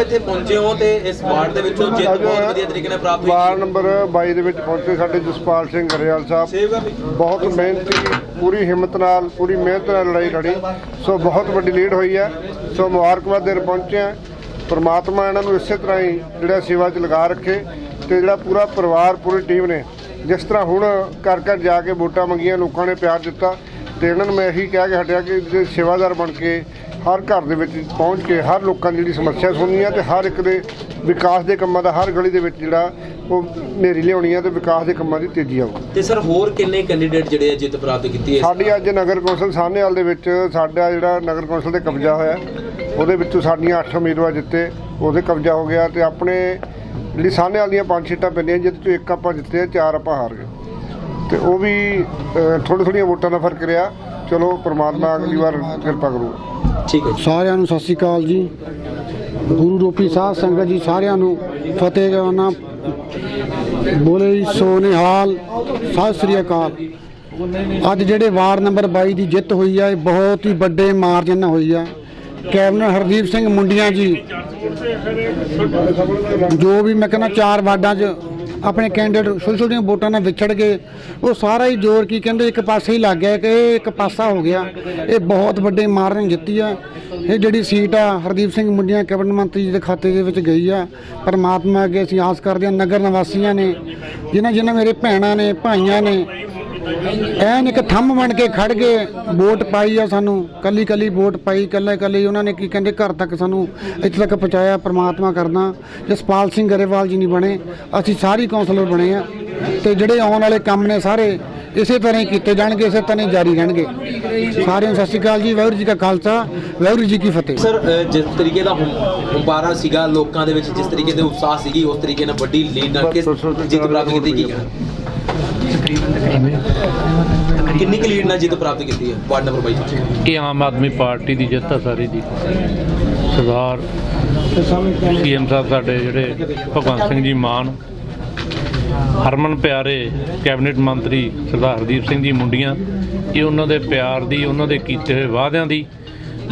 ਇੱਥੇ ਪਹੁੰਚੇ ਹੋ ਤੇ ਇਸ ਵਾਰਡ ਦੇ ਵਿੱਚੋਂ ਜਿੱਤ ਬਹੁਤ ਵਧੀਆ ਤਰੀਕੇ ਨਾਲ ਪ੍ਰਾਪਤ ਹੋਈ। ਵਾਰਡ ਨੰਬਰ 22 ਦੇ ਵਿੱਚ ਪਹੁੰਚੇ ਸਾਡੇ ਜਸਪਾਲ ਸਿੰਘ ਗਰੇਵਾਲ ਸਾਹਿਬ। ਬਹੁਤ ਮਿਹਨਤੀ ਪੂਰੀ ਹਿੰਮਤ ਨਾਲ ਪੂਰੀ ਮਿਹਨਤ ਨਾਲ ਲੜਾਈ ਲੜੀ। ਸੋ ਬਹੁਤ ਵੱਡੀ ਲੀਡ ਹੋਈ ਹੈ। ਸੋ ਮੁਬਾਰਕਬਾਦ ਦੇਣ ਪਹੁੰਚੇ ਆ ਪ੍ਰਮਾਤਮਾ ਇਹਨਾਂ ਨੂੰ ਇਸੇ ਤਰ੍ਹਾਂ ਹੀ ਜਿਹੜਾ ਸੇਵਾ 'ਚ ਲਗਾ ਰੱਖੇ ਤੇ ਜਿਹੜਾ ਪੂਰਾ ਪਰਿਵਾਰ ਪੂਰੀ ਟੀਮ ਨੇ ਜਿਸ ਤਰ੍ਹਾਂ ਹੁਣ ਘਰ ਘਰ ਜਾ ਕੇ ਵੋਟਾਂ ਮੰਗੀਆਂ ਲੋਕਾਂ ਨੇ ਪਿਆਰ ਦਿੱਤਾ। ਤੇ ਇਹਨਾਂ ਨੂੰ ਮੈਂ ਇਹੀ ਕਹਿ ਕੇ ਹਟਿਆ ਕਿ ਸੇਵਾਦਾਰ ਬਣ ਕੇ ਹਰ ਘਰ ਦੇ ਵਿੱਚ ਪਹੁੰਚ ਕੇ ਹਰ ਲੋਕਾਂ ਦੀ ਜਿਹੜੀ ਸਮੱਸਿਆ ਸੁਣਨੀ ਆ ਤੇ ਹਰ ਇੱਕ ਦੇ ਵਿਕਾਸ ਦੇ ਕੰਮਾਂ ਦਾ ਹਰ ਗਲੀ ਦੇ ਵਿੱਚ ਜਿਹੜਾ ਉਹ ਨੇਰੀ ਲਿਆਉਣੀ ਆ ਤੇ ਵਿਕਾਸ ਦੇ ਕੰਮਾਂ ਦੀ ਤੇਜ਼ੀ ਆਊ। ਤੇ ਸਰ ਹੋਰ ਕਿੰਨੇ ਕੈਂਡੀਡੇਟ ਜਿਹੜੇ ਆ ਜਿੱਤ ਪ੍ਰਾਪਤ ਕੀਤੀ ਹੈ ਸਾਡੀ ਅੱਜ ਨਗਰ ਕੌਂਸਲ ਸਾਹਨੇਵਾਲ ਦੇ ਵਿੱਚ ਸਾਡਾ ਜਿਹੜਾ ਨਗਰ ਕੌਂਸਲ ਦੇ ਕਬਜ਼ਾ ਹੋਇਆ ਉਹਦੇ ਵਿੱਚੋਂ ਸਾਡੀਆਂ 8 ਉਮੀਦਵਾਰ ਜਿੱਤੇ ਉਹਦੇ ਕਬਜ਼ਾ ਹੋ ਗਿਆ ਤੇ ਆਪਣੇ ਜਿਹੜੀ ਸਾਹਨੇਵਾਲ ਦੀਆਂ ਪੰਜ ਸੀਟਾਂ ਪੈਂਦੀਆਂ ਜਿਹਦੇ ਚੋਂ ਇੱਕ ਆਪਾਂ ਜਿੱਤੇ ਆ, ਚਾਰ ਆਪਾਂ ਹਾਰ ਗਏ। ਤੇ ਉਹ ਵੀ ਥੋੜ੍ਹੀ ਥੋੜ੍ਹੀਆਂ ਵੋਟਾਂ ਦਾ ਫ਼ਰਕ ਰਿਹਾ। ਚਲੋ ਪ੍ਰਮਾਤਮਾ ਅਗਲੀ ਵਾਰ ਕਿਰਪਾ ਕਰੂਗਾ ਠੀਕ ਹੈ ਜੀ। ਸਾਰਿਆਂ ਨੂੰ ਸਤਿ ਸ੍ਰੀ ਅਕਾਲ ਜੀ। ਗੁਰੂ ਰੂਪੀ ਸਾਧ ਸੰਗਤ ਜੀ ਸਾਰਿਆਂ ਨੂੰ ਫਤਿਹ ਜਵਾਨਾ ਬੋਲੇ ਜੀ ਸੋ ਨਿਹਾਲ ਸਤਿ ਸ੍ਰੀ ਅਕਾਲ। ਅੱਜ ਜਿਹੜੇ ਵਾਰਡ ਨੰਬਰ 22 ਦੀ ਜਿੱਤ ਹੋਈ ਹੈ ਇਹ ਬਹੁਤ ਹੀ ਵੱਡੇ ਮਾਰਜਨ ਨਾਲ ਹੋਈ ਹੈ ਕੈਬਨਰ ਹਰਦੀਪ ਸਿੰਘ ਮੁੰਡੀਆਂ ਜੀ ਜੋ ਵੀ ਮੈਂ ਕਹਿੰਦਾ ਚਾਰ ਵਾਰਡਾਂ 'ਚ ਆਪਣੇ ਕੈਂਡੀਡੇਟ ਛੋਟੀ ਛੋਟੀਆਂ ਵੋਟਾਂ ਨਾਲ ਵਿਛੜ ਗਏ। ਉਹ ਸਾਰਾ ਹੀ ਜ਼ੋਰ ਕੀ ਕਹਿੰਦੇ, ਇੱਕ ਪਾਸੇ ਹੀ ਲੱਗ ਗਿਆ ਕਿ ਇਹ ਇੱਕ ਪਾਸਾ ਹੋ ਗਿਆ। ਇਹ ਬਹੁਤ ਵੱਡੇ ਮਾਰਨ ਜਿੱਤੀ ਆ। ਇਹ ਜਿਹੜੀ ਸੀਟ ਆ, ਹਰਦੀਪ ਸਿੰਘ ਮੁੰਡੀਆਂ ਕੈਬਨਿਟ ਮੰਤਰੀ ਜੀ ਦੇ ਖਾਤੇ ਦੇ ਵਿੱਚ ਗਈ ਆ। ਪਰਮਾਤਮਾ ਅੱਗੇ ਅਸੀਂ ਆਸ ਕਰਦੇ ਹਾਂ, ਨਗਰ ਨਿਵਾਸੀਆਂ ਨੇ ਜਿਨ੍ਹਾਂ ਜਿਨ੍ਹਾਂ ਮੇਰੇ ਭੈਣਾਂ ਨੇ, ਭਾਈਆਂ ਨੇ ਐਨ ਇੱਕ ਥੰਮ ਬਣ ਕੇ ਖੜ ਗਏ ਵੋਟ ਪਾਈ ਆ ਸਾਨੂੰ ਕੱਲੀ ਕੱਲੀ ਵੋਟ ਪਾਈ ਕੱਲੇ ਕੱਲੇ ਉਹਨਾਂ ਨੇ ਕੀ ਕਹਿੰਦੇ ਘਰ ਤੱਕ ਸਾਨੂੰ ਇੱਥੇ ਤੱਕ ਪਹੁੰਚਾਇਆ ਪ੍ਰਮਾਤਮਾ ਕਰਦਾ ਜਸਪਾਲ ਸਿੰਘ ਗਰੇਵਾਲ ਜੀ ਨਹੀਂ ਬਣੇ ਅਸੀਂ ਸਾਰੀ ਕੌਂਸਲਰ ਬਣੇ ਆ ਤੇ ਜਿਹੜੇ ਆਉਣ ਵਾਲੇ ਕੰਮ ਨੇ ਸਾਰੇ ਇਸੇ ਤਰ੍ਹਾਂ ਹੀ ਕੀਤੇ ਜਾਣਗੇ ਇਸੇ ਤਰ੍ਹਾਂ ਹੀ ਜਾਰੀ ਰਹਿਣਗੇ ਸਾਰਿਆਂ ਨੂੰ ਸਤਿ ਸ਼੍ਰੀ ਅਕਾਲ ਜੀ ਵਾਹਿਗੁਰੂ ਜੀ ਕਾ ਖਾਲਸਾ ਵਾਹਿਗੁਰੂ ਜੀ ਕੀ ਫਤਿਹ ਸਰ ਜਿਸ ਤਰੀਕੇ ਦਾ ਹੁੰਬਾਰਾ ਸੀਗਾ ਲੋਕਾਂ ਦੇ ਵਿੱਚ ਜਿਸ ਤਰੀਕੇ ਦੇ ਉਤਸ਼ਾਹ ਸੀਗੀ ਉਸ ਤਰੀਕੇ ਨਾਲ ਵੱਡੀ ਲੀਡ ਨਾਲ ਜਿੱਤ ਪ੍ਰਾਪਤ ਕੀਤੀ ਕਿੰਨੀ ਕੁ ਲੀਡ ਨਾਲ ਜਿੱਤ ਪ੍ਰਾਪਤ ਕੀਤੀ ਹੈ? ਵਾਰਡ ਨੰਬਰ 22 ਚ। ਇਹ ਆਮ ਆਦਮੀ ਪਾਰਟੀ ਦੀ ਜਿੱਤ ਆ ਸਾਰੀ ਦੀ। ਸਰਦਾਰ ਸੀਐਮ ਸਾਹਿਬ ਸਾਡੇ ਜਿਹੜੇ ਭਗਵੰਤ ਸਿੰਘ ਜੀ ਮਾਨ ਹਰਮਨ ਪਿਆਰੇ ਕੈਬਨਿਟ ਮੰਤਰੀ ਸਰਦਾਰ ਹਰਦੀਪ ਸਿੰਘ ਜੀ ਮੁੰਡੀਆਂ ਇਹ ਉਹਨਾਂ ਦੇ ਪਿਆਰ ਦੀ ਉਹਨਾਂ ਦੇ ਕੀਤੇ ਹੋਏ ਵਾਅਦਿਆਂ ਦੀ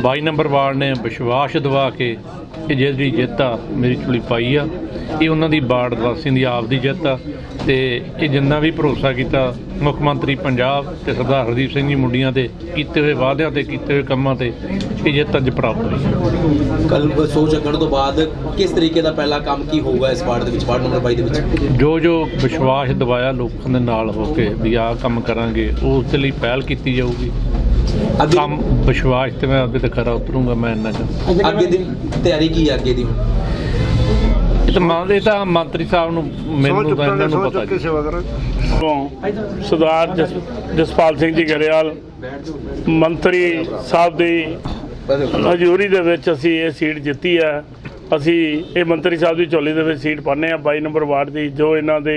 22 ਨੰਬਰ ਵਾਰਡ ਨੇ ਵਿਸ਼ਵਾਸ ਦਿਵਾ ਕੇ ਇਹ ਜਿਹੜੀ ਜਿੱਤ ਆ ਮੇਰੀ ਝੋਲੀ ਪਾਈ ਆ। ਇਹ ਉਹਨਾਂ ਦੀ ਵਾਰਡ ਵਾਸੀਆਂ ਦੀ ਆਪ ਦੀ ਜਿੱਤ ਆ ਤੇ ਇਹ ਜਿੰਨਾ ਵੀ ਭਰੋਸਾ ਕੀਤਾ ਮੁੱਖ ਮੰਤਰੀ ਪੰਜਾਬ ਤੇ ਸਰਦਾਰ ਹਰਦੀਪ ਸਿੰਘ ਜੀ ਮੁੰਡੀਆਂ ਦੇ ਕੀਤੇ ਹੋਏ ਵਾਅਦਿਆਂ ਤੇ ਕੀਤੇ ਹੋਏ ਕੰਮਾਂ ਤੇ ਇਹ ਜਿੱਤ ਅੱਜ ਪ੍ਰਾਪਤ ਹੋਈ ਕੱਲ ਸੋਚ ਚੱਕਣ ਤੋਂ ਬਾਅਦ ਕਿਸ ਤਰੀਕੇ ਦਾ ਪਹਿਲਾ ਕੰਮ ਕੀ ਹੋਊਗਾ ਇਸ ਵਾਰਡ ਦੇ ਵਿੱਚ ਵਾਰਡ ਨੰਬਰ 22 ਦੇ ਵਿੱਚ? ਜੋ ਜੋ ਵਿਸ਼ਵਾਸ ਦਿਵਾਇਆ ਲੋਕਾਂ ਦੇ ਨਾਲ ਹੋ ਕੇ ਵੀ ਆਹ ਕੰਮ ਕਰਾਂਗੇ ਉਸ ਲਈ ਪਹਿਲ ਕੀਤੀ ਜਾਊਗੀ। ਅੱਗੇ ਕੰਮ ਵਿਸ਼ਵਾਸ ਤੇ ਮੈਂ ਅੱਗੇ ਤੇ ਖਰਾ ਉਤਰੂੰਗਾ ਮੈਂ ਇੰਨਾ ਕੁ। ਅੱਗੇ ਦੀ ਤਿਆਰੀ ਕੀ ਅੱਗੇ ਦੀ? ਇਹ ਤਾਂ ਮੰਨਦੇ ਤਾਂ ਮੰਤਰੀ ਸਾਹਿਬ ਨੂੰ ਮੈਨੂੰ ਤਾਂ ਇਹਨਾਂ ਨੂੰ ਪਤਾ ਜੀ। ਤੋਂ ਸਰਦਾਰ ਜਸ- ਜਸਪਾਲ ਸਿੰਘ ਜੀ ਗਰੇਵਾਲ ਮੰਤਰੀ ਸਾਹਿਬ ਦੀ ਹਜ਼ੂਰੀ ਦੇ ਵਿੱਚ ਅਸੀਂ ਇਹ ਸੀਟ ਜਿੱਤੀ ਹੈ ਅਸੀਂ ਇਹ ਮੰਤਰੀ ਸਾਹਿਬ ਦੀ ਝੋਲੀ ਦੇ ਵਿੱਚ ਸੀਟ ਪਾਉਂਦੇ ਆ 22 ਨੰਬਰ ਵਾਰਡ ਦੀ ਜੋ ਇਹਨਾਂ ਦੇ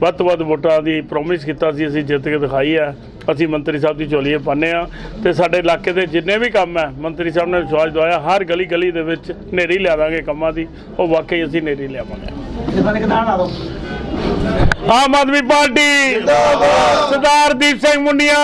ਵੱਧ ਤੋਂ ਵੱਧ ਵੋਟਾਂ ਦੀ ਪ੍ਰੋਮਿਸ ਕੀਤਾ ਸੀ ਅਸੀਂ ਜਿੱਤ ਕੇ ਦਿਖਾਈ ਹੈ। ਅਸੀਂ ਮੰਤਰੀ ਸਾਹਿਬ ਦੀ ਝੋਲੀ ਪਾਉਂਦੇ ਆ ਤੇ ਸਾਡੇ ਇਲਾਕੇ ਦੇ ਜਿੰਨੇ ਵੀ ਕੰਮ ਹੈ ਮੰਤਰੀ ਸਾਹਿਬ ਨੇ ਵਿਸ਼ਵਾਸ ਦਵਾਇਆ ਹਰ ਗਲੀ ਗਲੀ ਦੇ ਵਿੱਚ ਨੇਰੀ ਲਿਆ ਦਾਂਗੇ ਕੰਮਾਂ ਦੀ ਉਹ ਵਾਕਈ ਅਸੀਂ ਨੇਰੀ ਲਿਆਵਾਂਗੇ। ਆਮ ਆਦਮੀ ਪਾਰਟੀ ਸਰਦਾਰ ਦੀਪ ਸਿੰਘ ਮੁੰਡੀਆਂ।